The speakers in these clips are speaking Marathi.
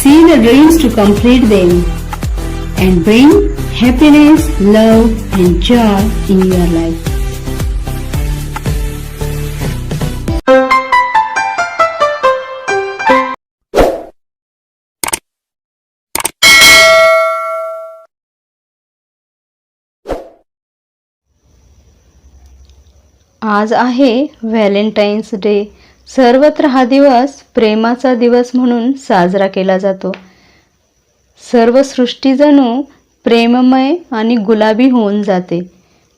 see the dreams to complete them, and bring happiness, love, and joy in your life. आज आहे व्हॅलेंटाईन्स डे सर्वत्र हा दिवस प्रेमाचा दिवस म्हणून साजरा केला जातो. सर्व सृष्टी जणू प्रेममय आणि गुलाबी होऊन जाते.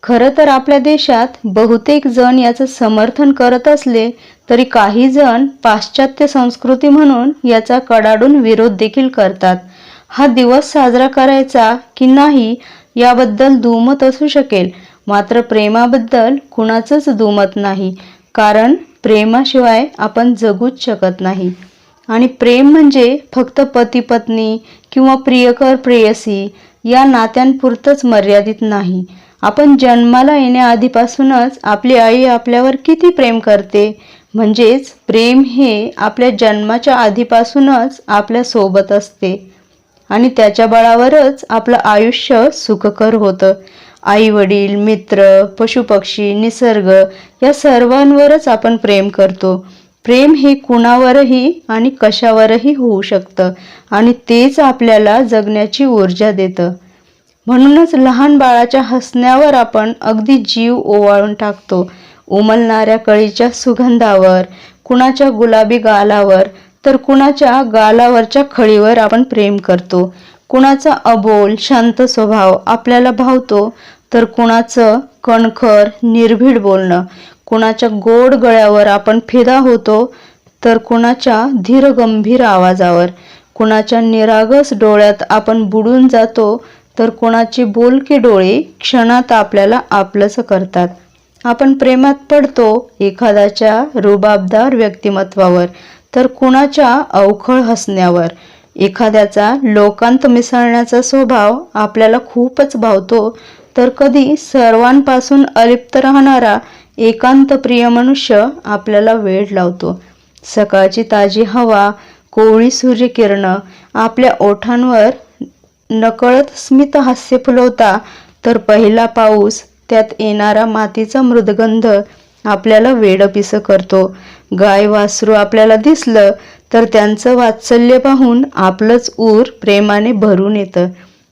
खरं तर आपल्या देशात बहुतेक जण याचं समर्थन करत असले तरी काही जण पाश्चात्य संस्कृती म्हणून याचा कडाडून विरोध देखील करतात. हा दिवस साजरा करायचा की नाही याबद्दल दुमत असू शकेल. मात्र प्रेमाबद्दल कुणाचंच दुमत नाही. कारण प्रेमाशिवाय आपण जगूच शकत नाही. आणि प्रेम म्हणजे फक्त पती पत्नी किंवा प्रियकर प्रेयसी या नात्यांपुरतंच मर्यादित नाही. आपण जन्माला येण्याआधीपासूनच आपली आई आपल्यावर किती प्रेम करते? म्हणजेच प्रेम हे आपल्या जन्माच्या आधीपासूनच आपल्यासोबत असते. आणि त्याच्या बळावरच आपलं आयुष्य सुखकर होतं. आई वडील मित्र पशुपक्षी निसर्ग या सर्वांवरच आपण प्रेम करतो. प्रेम हे कुणावरही आणि कशावरही होऊ शकतं आणि तेच आपल्याला जगण्याची ऊर्जा देतं. म्हणूनच लहान बाळाच्या हसण्यावर आपण अगदी जीव ओवाळून टाकतो. उमलणाऱ्या कळीच्या सुगंधावर कुणाच्या गुलाबी गालावर तर कुणाच्या गालावरच्या खळीवर आपण प्रेम करतो. कुणाचा अबोल शांत स्वभाव आपल्याला भावतो तर कुणाचं कणखर निर्भीड बोलणं. कुणाच्या गोड गळ्यावर आपण फिदा होतो तर कुणाच्या धीरगंभीर आवाजावर. कुणाच्या निरागस डोळ्यात आपण बुडून जातो तर कुणाची बोलके डोळे क्षणात आपल्याला आपलंसं करतात. आपण प्रेमात पडतो एखाद्याच्या रुबाबदार व्यक्तिमत्वावर तर कुणाच्या अवखळ हसण्यावर. एखाद्याचा लोकांत मिसळण्याचा स्वभाव आपल्याला खूपच भावतो तर कधी सर्वांपासून अलिप्त राहणारा एकांत प्रिय मनुष्य आपल्याला वेळ लावतो. सकाळची ताजी हवा कोवळी सूर्यकिरणं आपल्या ओठांवर नकळत स्मित हास्य फुलवता तर पहिला पाऊस त्यात येणारा मातीचा मृदगंध आपल्याला वेडपिसं करतो. गाय वासरू आपल्याला दिसलं तर त्यांचं वात्सल्य पाहून आपलंच ऊर प्रेमाने भरून येतं.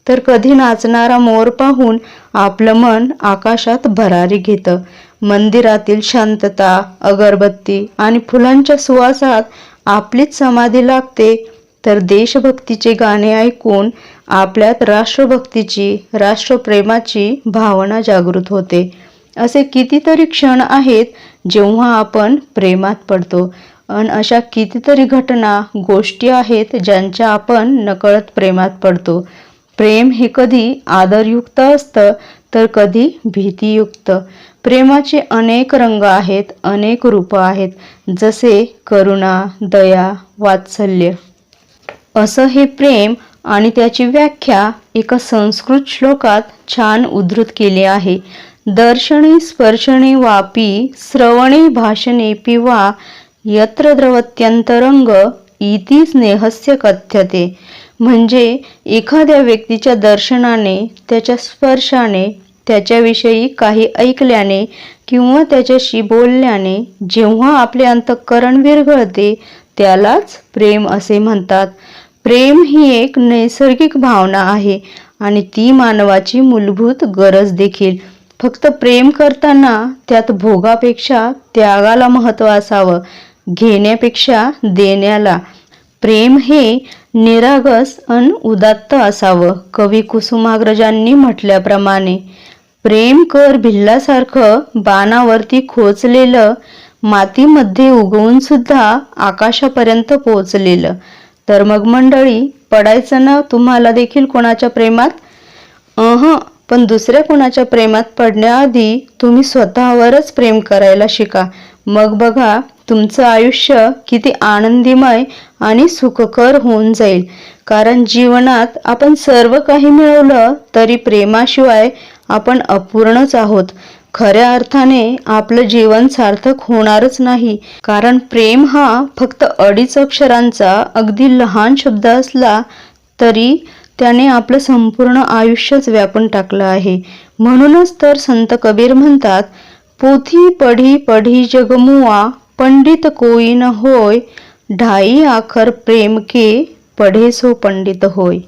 तर कधी नाचणारा मोर पाहून आपलं मन आकाशात भरारी घेतं. मंदिरातील शांतता अगरबत्ती आणि फुलांच्या सुवासात आपलीच समाधी लागते. तर देशभक्तीचे गाणे ऐकून आपल्यात राष्ट्रभक्तीची राष्ट्रप्रेमाची भावना जागृत होते. असे कितीतरी क्षण आहेत जेव्हा आपण प्रेमात पडतो. अन अशा कितीतरी घटना गोष्टी आहेत ज्यांच्या आपण नकळत प्रेमात पडतो. प्रेम हे कधी आदरयुक्त असतं तर कधी भीतीयुक्त. प्रेमाचे अनेक रंग आहेत अनेक रूपं आहेत जसे करुणा दया वात्सल्य. असं हे प्रेम आणि त्याची व्याख्या एका संस्कृत श्लोकात छान उद्धृत केली आहे. दर्शने स्पर्शने वापी श्रवणे भाषणे पिवा यत्र द्रवत्यंतरंग इति स्नेहस्य कथ्यते. म्हणजे एखाद्या व्यक्तीच्या दर्शनाने त्याच्या स्पर्शाने त्याच्याविषयी काही ऐकल्याने किंवा त्याच्याशी बोलल्याने जेव्हा आपले अंतःकरण विरघळते त्यालाच प्रेम असे म्हणतात. प्रेम ही एक नैसर्गिक भावना आहे आणि ती मानवाची मूलभूत गरज देखील. फक्त प्रेम करताना त्यात भोगापेक्षा त्यागाला महत्त्व असावं. घेण्यापेक्षा देण्याला. प्रेम हे निरागस अन उदात्त असावं कवी कुसुमाग्रजांनी म्हटल्याप्रमाणे. प्रेम कर भिल्लासारखं बाणावरती खोचलेलं मातीमध्ये उगवून सुद्धा आकाशापर्यंत पोचलेलं तर मग मंडळी पडायचं ना तुम्हाला देखील कोणाच्या प्रेमात? अह पण दुसऱ्या कोणाच्या प्रेमात पडण्याआधी तुम्ही स्वतःवरच प्रेम करायला शिका. मग बघा तुमचं आयुष्य किती आनंदीमय आणि सुखकर होऊन जाईल. कारण जीवनात आपण सर्व काही मिळवलं तरी प्रेमाशिवाय आपण अपूर्णच आहोत. खऱ्या अर्थाने आपलं जीवन सार्थक होणारच नाही. कारण प्रेम हा फक्त अडीच अक्षरांचा अगदी लहान शब्द असला तरी त्याने आपलं संपूर्ण आयुष्यच व्यापून टाकलं आहे. म्हणूनच तर संत कबीर म्हणतात पोथी पढी पढी जगमुआ पंडित कोई न होय ढाई आखर प्रेम के पढे सो पंडित होय.